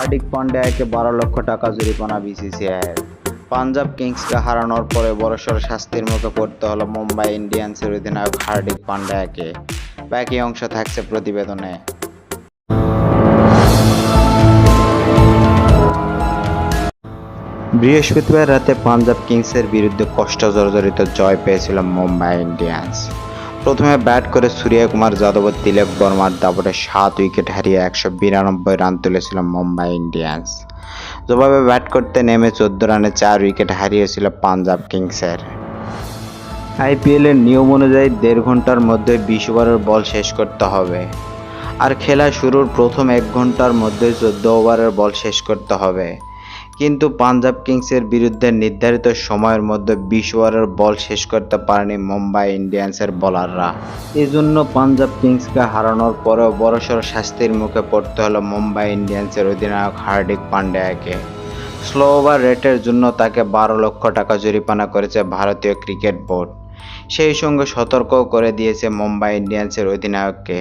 হার্দিক পান্ডিয়াকে বারো লক্ষ টাকা জরিমানা বিসিসিআইয়ের। পাঞ্জাব কিংসকে হারানোর পরে বড়সড় শাস্তির মুখে পড়তে হলো মুম্বাই ইন্ডিয়ান্সের অধিনায়ক হার্দিক পান্ডিয়াকে। বাকি অংশ থাকছে প্রতিবেদনে। বৃহস্পতিবার রাতে পাঞ্জাব কিংসের বিরুদ্ধে কষ্ট জর্জরিত জয় পেয়েছিল মুম্বাই ইন্ডিয়ান্স। প্রথমে ব্যাট করে সূর্যকুমার যাদব ও তিলক বর্মার দাপটে সাত উইকেট হারিয়ে একশো বিরানব্বই রান তুলেছিল মুম্বাই ইন্ডিয়ান্স। জবাবে ব্যাট করতে নেমে চোদ্দ রানে চার উইকেট হারিয়েছিল পাঞ্জাব কিংসের। আইপিএলের নিয়ম অনুযায়ী দেড় ঘণ্টার মধ্যে বিশ ওভারের বল শেষ করতে হবে। আর খেলা শুরুর প্রথম এক ঘণ্টার মধ্যে চোদ্দ ওভারের বল শেষ করতে হবে। কিন্তু পাঞ্জাব কিংসের বিরুদ্ধে নির্ধারিত সময়ের মধ্যে বিশ ওভারের বল শেষ করতে পারেনি মুম্বাই ইন্ডিয়ান্সের বোলাররা। এজন্য পাঞ্জাব কিংসকে হারানোর পরেও বড়সড় শাস্তির মুখে পড়তে হলো মুম্বাই ইন্ডিয়ান্সের অধিনায়ক হার্দিক পান্ডিয়াকে। স্লো ওভার রেটের জন্য তাকে বারো লক্ষ টাকা জরিমানা করেছে ভারতীয় ক্রিকেট বোর্ড। সেই সঙ্গে সতর্কও করে দিয়েছে মুম্বাই ইন্ডিয়ান্সের অধিনায়ককে।